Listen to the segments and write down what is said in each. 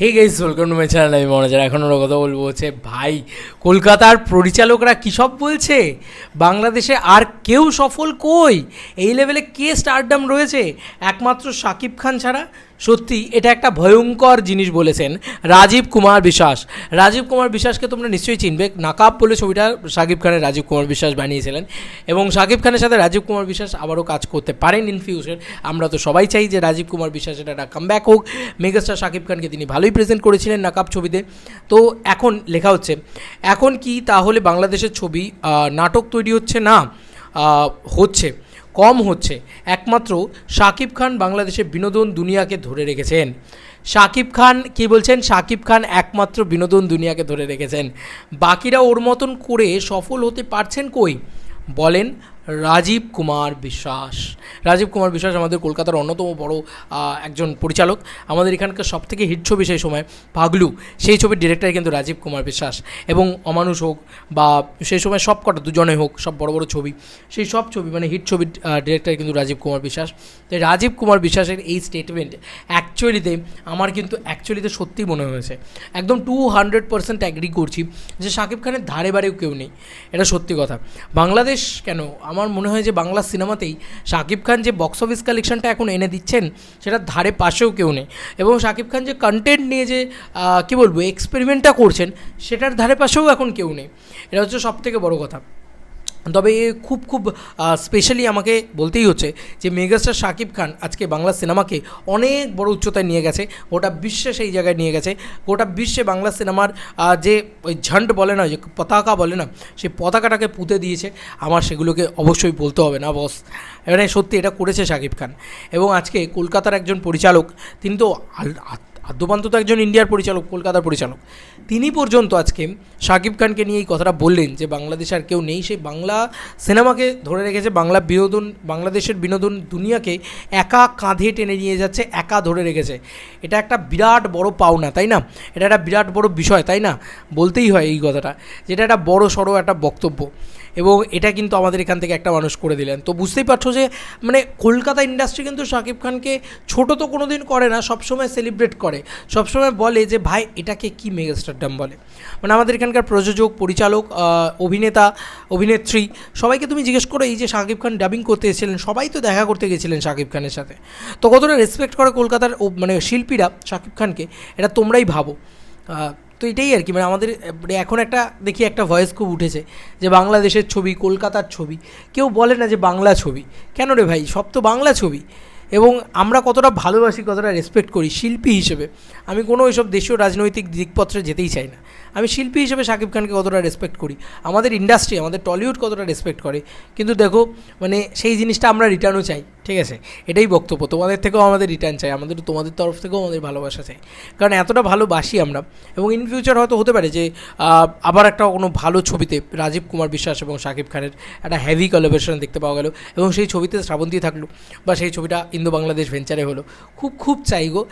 Hey guys welcome to my channel আমি মনোজার এখন ওরা কথা বলব হচ্ছে, ভাই, কলকাতার পরিচালকরা কী সব বলছে? বাংলাদেশে আর কেউ সফল কই? এই লেভেলে কে স্টারডাম রয়েছে? একমাত্র শাকিব খান ছাড়া সত্যি, এটা একটা ভয়ঙ্কর জিনিস বলেছেন রাজীব কুমার বিশ্বাস। রাজীব কুমার বিশ্বাসকে তোমরা নিশ্চয়ই চিনবে। নাকাব বলে ছবিটা শাকিব খানের রাজীব কুমার বিশ্বাস বানিয়েছিলেন এবং শাকিব খানের সাথে রাজীব কুমার বিশ্বাস আবারও কাজ করতে পারেন ইন ফিউচার আমরা তো সবাই চাই যে রাজীব কুমার বিশ্বাস এটা একটা কামব্যাক হোক। মেগাস্টার শাকিব খানকে তিনি ভালোই প্রেজেন্ট করেছিলেন নাকাব ছবিতে। তো এখন লেখা হচ্ছে, এখন কি তাহলে বাংলাদেশের ছবি নাটক তৈরি হচ্ছে? না। হচ্ছে, কম হচ্ছে। একমাত্র শাকিব খান বাংলাদেশের বিনোদন দুনিয়াকে ধরে রেখেছেন। শাকিব খান, কি বলছেন? শাকিব খান একমাত্র বিনোদন দুনিয়াকে ধরে রেখেছেন। বাকিরা ওর মতন করে সফল হতে পারছেন কই? বলেন রাজীব কুমার বিশ্বাস। রাজীব কুমার বিশ্বাস আমাদের কলকাতার অন্যতম বড় একজন পরিচালক। আমাদের এখানকার সব থেকে হিট ছবি সেই সময় পাগলু। সেই ছবির ডিরেক্টর কিন্তু রাজীব কুমার বিশ্বাস। এবং অমানুষ হোক বা সেই সময় সব কটা দুজনে হোক, সব বড় বড় ছবি, সেই সব ছবি মানে হিট ছবির ডিরেক্টর কিন্তু রাজীব কুমার বিশ্বাস। তাই রাজীব কুমার বিশ্বাসের এই স্টেটমেন্ট অ্যাকচুয়ালিতে আমার কিন্তু অ্যাকচুয়ালিতে সত্যি মনে হয়েছে। একদম টু হান্ড্রেড পার্সেন্ট অ্যাগ্রি করছি যে শাকিব খানের ধারে বারেও কেউ নেই। এটা সত্যি কথা। বাংলাদেশ কেন? আমার মনে হয় যে বাংলা সিনেমাতেই শাকিব খান যে বক্স অফিস কালেকশনটা এখন এনে দিচ্ছেন, সেটার ধারে পাশেও কেউ নেই। এবং শাকিব খান যে কন্টেন্ট নিয়ে যে কী বলব এক্সপেরিমেন্টটা করছেন, সেটার ধারে পাশেও এখন কেউ নেই। এটা হচ্ছে সব থেকে বড় কথা। তবে খুব খুব স্পেশালি আমাকে বলতেই হচ্ছে যে মেগাস্টার শাকিব খান আজকে বাংলা সিনেমাকে অনেক বড় উচ্চতায় নিয়ে গেছে, গোটা বিশ্বে সেই জায়গায় নিয়ে গেছে, গোটা বিশ্বে বাংলা সিনেমার যে ওই ঝন্ড বলে না, যে পতাকা বলে না, সেই পতাকাটাকে পুঁতে দিয়েছে, আমার সেগুলোকে অবশ্যই বলতে হবে না বস এবারে সত্যি এটা করেছে শাকিব খান। এবং আজকে কলকাতার একজন পরিচালক, তিনি তো আদ্যপান্ত তো একজন ইন্ডিয়ার পরিচালক, কলকাতার পরিচালক। তিনি পর্যন্ত আজকে শাকিব খানকে নিয়ে এই কথাটা বললেন যে বাংলাদেশ আর কেউ নেই। সেই বাংলা সিনেমাকে ধরে রেখেছে, বাংলা বিনোদন, বাংলাদেশের বিনোদন দুনিয়াকে একা কাঁধে টেনে নিয়ে যাচ্ছে, একা ধরে রেখেছে। এটা একটা বিরাট বড় পাওনা, তাই না? এটা একটা বিরাট বড় বিষয়, তাই না? বলতেই হয় এই কথাটা যেটা একটা বড় সড়ো একটা বক্তব্য। এবং এটা কিন্তু আমাদের এখান থেকে একটা মানুষ করে দিলেন। তো বুঝতেই পারছ যে মানে কলকাতা ইন্ডাস্ট্রি কিন্তু শাকিব খানকে ছোট তো কোনো দিন করে না, সবসময় সেলিব্রেট করে। সবসময় বলে যে, ভাই, এটাকে কি মেগাস্টারডাম বলে? মানে আমাদের এখানকার প্রযোজক, পরিচালক অভিনেতা, অভিনেত্রী, সবাইকে তুমি জিজ্ঞেস করো, এই যে শাকিব খান ডাবিং করতে এসেছিলেন, সবাই তো দেখা করতে গেছিলেন শাকিব খানের সাথে। তো কতটা রেসপেক্ট করে কলকাতার মানে শিল্পীরা শাকিব খানকে, এটা তোমরাই ভাবো। তো এটাই আর কি মানে আমাদের মানে এখন একটা, দেখি একটা ভয়েস খুব উঠেছে যে বাংলাদেশের ছবি, কলকাতার ছবি। কেউ বলে না যে বাংলা ছবি। কেন রে ভাই? সব তো বাংলা ছবি। এবং আমরা কতটা ভালোবাসি, কতটা রেসপেক্ট করি শিল্পী হিসেবে। আমি কোনো ওইসব দেশীয় রাজনৈতিক দিকপত্রে যেতেই চাই না। আমি শিল্পী হিসেবে শাকিব খানকে কতটা রেসপেক্ট করি? আমাদের ইন্ডাস্ট্রি আমাদের টলিউড কতটা রেসপেক্ট করে? কিন্তু দেখো মানে সেই জিনিসটা আমরা রিটার্নও চাই। ঠিক আছে? এটাই বক্তব্য। তোমাদের থেকেও আমাদের রিটার্ন চাই। আমাদের তোমাদের তরফ থেকেও আমাদের ভালোবাসা চাই। কারণ এতটা ভালোবাসি আমরা। এবং ইন ফিউচার হয়তো হতে পারে যে আবার একটা কোনো ভালো ছবিতে রাজীব কুমার বিশ্বাস এবং শাকিব খানের একটা হেভি কোলাবোরেশন দেখতে পাওয়া গেল। এবং সেই ছবিতে শ্রাবন্তী থাকল বা সেই ছবিটা ইন্দো বাংলাদেশ ভেঞ্চারে হলো। খুব খুব চাই গো।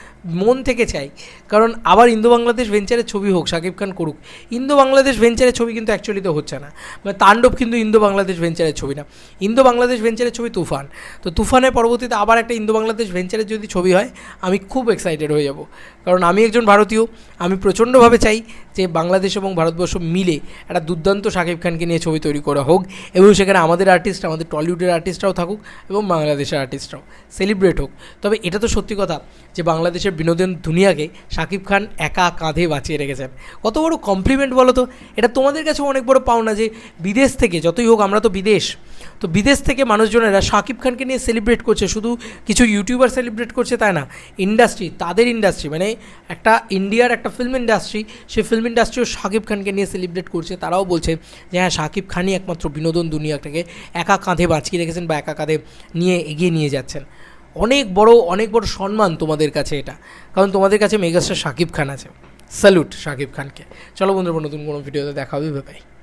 মন থেকে চাই। কারণ আবার ইন্দো বাংলাদেশ ভেঞ্চারের ছবি হোক শাকিব খান করুক, ইন্দো বাংলাদেশ ভেঞ্চারের ছবি কিন্তু অ্যাকচুয়ালি তো হচ্ছে না। মানে তাণ্ডব কিন্তু ইন্দো বাংলাদেশ ভেঞ্চারের ছবি না। ইন্দো বাংলাদেশ ভেঞ্চারের ছবি তুফান। তো তুফানের পরবর্তীতে আবার একটা ইন্দো বাংলাদেশ ভেঞ্চারের যদি ছবি হয়, আমি খুব এক্সাইটেড হয়ে যাব। কারণ আমি একজন ভারতীয়, আমি প্রচণ্ডভাবে চাই যে বাংলাদেশ এবং ভারতবর্ষ মিলে একটা দুর্দান্ত শাকিব খানকে নিয়ে ছবি তৈরি করা হোক এবং সেখানে আমাদের আর্টিস্ট আমাদের টলিউডের আর্টিস্টরাও থাকুক এবং বাংলাদেশের আর্টিস্টরাও সেলিব্রেট হোক। তবে এটা তো সত্যি কথা যে বাংলাদেশের বিনোদন দুনিয়াকে শাকিব খান একা কাঁধে বাঁচিয়ে রেখেছেন। কত বড় কমপ্লিমেন্ট বলো তো? এটা তোমাদের কাছে অনেক বড় পাওনা যে বিদেশ থেকে, যতই হোক আমরা তো বিদেশ তো বিদেশ থেকে মানুষজনেরা শাকিব খানকে নিয়ে সেলিব্রেট করছে। শুধু কিছু ইউটিউবার সেলিব্রেট করছে তাই না? ইন্ডাস্ট্রি তাদের ইন্ডাস্ট্রি মানে একটা ইন্ডিয়ার একটা ফিল্ম ইন্ডাস্ট্রি সেই ফিল্ম ইন্ডাস্ট্রিও শাকিব খানকে নিয়ে সেলিব্রেট করছে। তারাও বলছে যে হ্যাঁ শাকিব খানই একমাত্র বিনোদন দুনিয়াটাকে একা কাঁধে বাঁচিয়ে রেখেছেন বা একা কাঁধে নিয়ে এগিয়ে নিয়ে যাচ্ছেন। অনেক বড় অনেক বড় সম্মান তোমাদের কাছে এটা। কারণ তোমাদের কাছে মেগাস্টার শাকিব খান আছে। স্যালুট শাকিব খানকে। চলো বন্ধুরা, নতুন কোনো ভিডিওতে দেখা ভাই